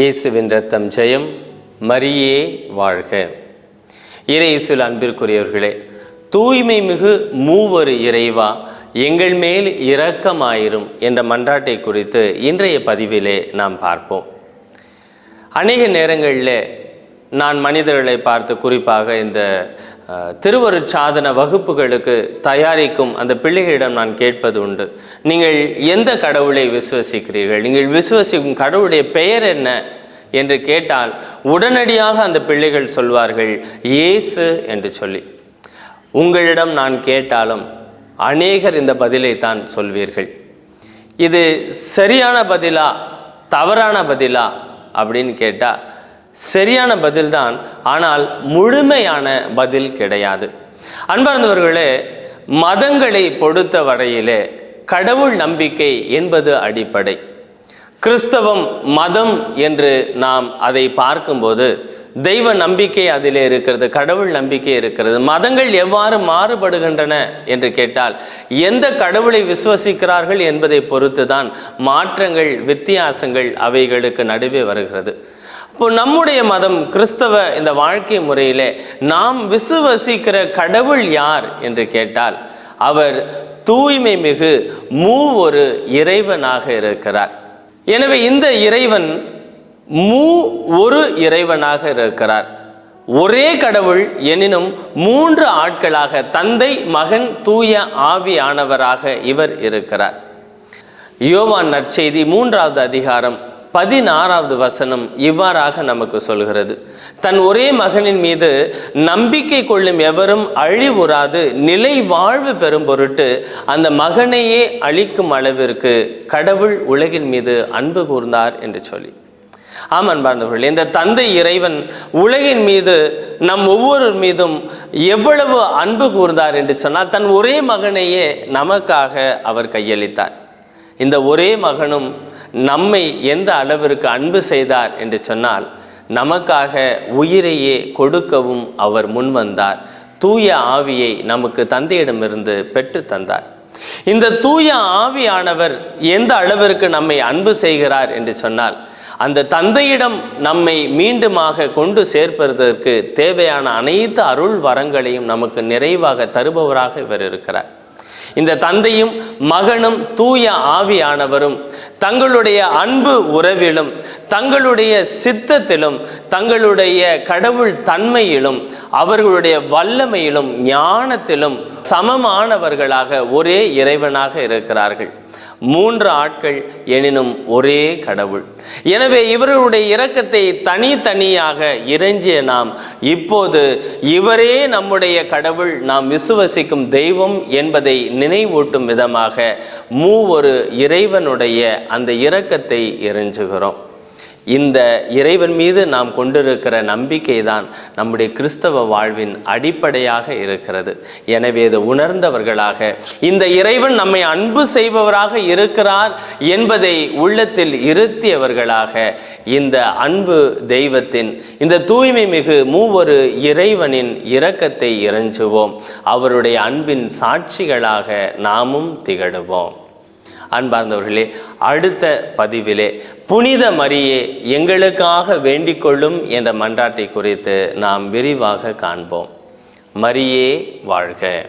இயேசுவின் ரத்தம் ஜெயம். மரியே வாழ்க. இறையேசுவில் அன்பிற்குரியவர்களே தூய்மை மிகு மூவரு இறைவா எங்கள் மேல் இரக்கமாயிரும் என்ற மன்றாட்டை குறித்து இன்றைய பதிவிலே நாம் பார்ப்போம். அநேக நேரங்களில் நான் மனிதர்களை பார்த்து குறிப்பாக இந்த திருவருட்சாதன வகுப்புகளுக்கு தயாரிக்கும் அந்த பிள்ளைகளிடம் நான் கேட்பது உண்டு. நீங்கள் எந்த கடவுளை விசுவசிக்கிறீர்கள்? நீங்கள் விசுவசிக்கும் கடவுளுடைய பெயர் என்ன? என்று கேட்டால் உடனடியாக அந்த பிள்ளைகள் சொல்வார்கள் இயேசு என்று சொல்லி. உங்களிடம் நான் கேட்டாலும் அநேகர் இந்த பதிலை தான் சொல்வீர்கள். இது சரியான பதிலா? தவறான பதிலா? அப்படின்னு கேட்டால் சரியான பதில்தான் ஆனால் முழுமையான பதில் கிடையாது. அன்பார்ந்தவர்களே மதங்களை பொறுத்த வரையிலே கடவுள் நம்பிக்கை என்பது அடிப்படை. கிறிஸ்தவம் மதம் என்று நாம் அதை பார்க்கும்போது தெய்வ நம்பிக்கை அதிலே இருக்கிறது கடவுள் நம்பிக்கை இருக்கிறது. மதங்கள் எவ்வாறு மாறுபடுகின்றன என்று கேட்டால் எந்த கடவுளை விசுவசிக்கிறார்கள் என்பதை பொறுத்து தான் மாற்றங்கள் வித்தியாசங்கள் அவைகளுக்கு நடுவே வருகிறது. இப்போ நம்முடைய மதம் கிறிஸ்தவ இந்த வாழ்க்கை முறையிலே நாம் விசுவசிக்கிற கடவுள் யார் என்று கேட்டால் அவர் தூய்மை மிகு மூ ஒரு இறைவனாக இருக்கிறார். எனவே இந்த இறைவன் மூ ஒரு இறைவனாக இருக்கிறார். ஒரே கடவுள் எனினும் மூன்று ஆட்களாக தந்தை மகன் தூய ஆவியானவராக இவர் இருக்கிறார். யோவான் நற்செய்தி மூன்றாவது அதிகாரம் பதினாறாவது வசனம் இவ்வாறாக நமக்கு சொல்கிறது. தன் ஒரே மகனின் மீது நம்பிக்கை கொள்ளும் எவரும் அழிவுறாது நிலை வாழ்வு பெறும் பொருட்டு அந்த மகனையே அழிக்கும் அளவிற்கு கடவுள் உலகின் மீது அன்பு கூர்ந்தார் என்று சொல்லி. ஆம் அன்பார்ந்தவர்கள் இந்த தந்தை இறைவன் உலகின் மீது நம் ஒவ்வொரு மீதும் எவ்வளவு அன்பு கூர்ந்தார் என்று சொன்னால் தன் ஒரே மகனையே நமக்காக அவர் கையளித்தார். இந்த ஒரே மகனும் நம்மை எந்த அளவிற்கு அன்பு செய்தார் என்று சொன்னால் நமக்காக உயிரையே கொடுக்கவும் அவர் முன்வந்தார் தூய ஆவியை நமக்கு தந்தையிடமிருந்து பெற்று தந்தார். இந்த தூய ஆவியானவர் எந்த அளவிற்கு நம்மை அன்பு செய்கிறார் என்று சொன்னால் அந்த தந்தையிடம் நம்மை மீண்டுமாக கொண்டு சேர்ப்பதற்கு தேவையான அனைத்து அருள் வரங்களையும் நமக்கு நிறைவாக தருபவராக இவர் இருக்கிறார். இந்த தந்தையும் மகனும் தூய ஆவியானவரும். தங்களுடைய அன்பு உறவிலும் தங்களுடைய சித்தத்திலும் தங்களுடைய கடவுள் தன்மையிலும் அவர்களுடைய வல்லமையிலும் ஞானத்திலும் சமமானவர்களாக ஒரே இறைவனாக இருக்கிறார்கள். மூன்று ஆட்கள் எனினும் ஒரே கடவுள். எனவே இவர்களுடைய இரக்கத்தை தனித்தனியாக இறைஞ்சிய நாம் இப்போது இவரே நம்முடைய கடவுள் நாம் விசுவசிக்கும் தெய்வம் என்பதை நினைவூட்டும் விதமாக மூவொரு இறைவனுடைய அந்த இரக்கத்தை இறைஞ்சுகிறோம் இந்த இறைவன் மீது நாம் கொண்டிருக்கிற நம்பிக்கை தான் நம்முடைய கிறிஸ்தவ வாழ்வின் அடிப்படையாக இருக்கிறது. எனவே இது உணர்ந்தவர்களாக இந்த இறைவன் நம்மை அன்பு செய்பவராக இருக்கிறார் என்பதை உள்ளத்தில் இருத்தியவர்களாக இந்த அன்பு தெய்வத்தின் இந்த தூய்மை மிகு மூவொரு இறைவனின் இரக்கத்தை இறைஞ்சுவோம். அவருடைய அன்பின் சாட்சிகளாக நாமும் திகழுவோம். அன்பார்ந்தவர்களே அடுத்த பதிவிலே புனித மரியே எங்களுக்காக வேண்டிக் கொள்ளும் என்ற மன்றாட்டை குறித்து நாம் விரிவாக காண்போம். மரியே வாழ்க.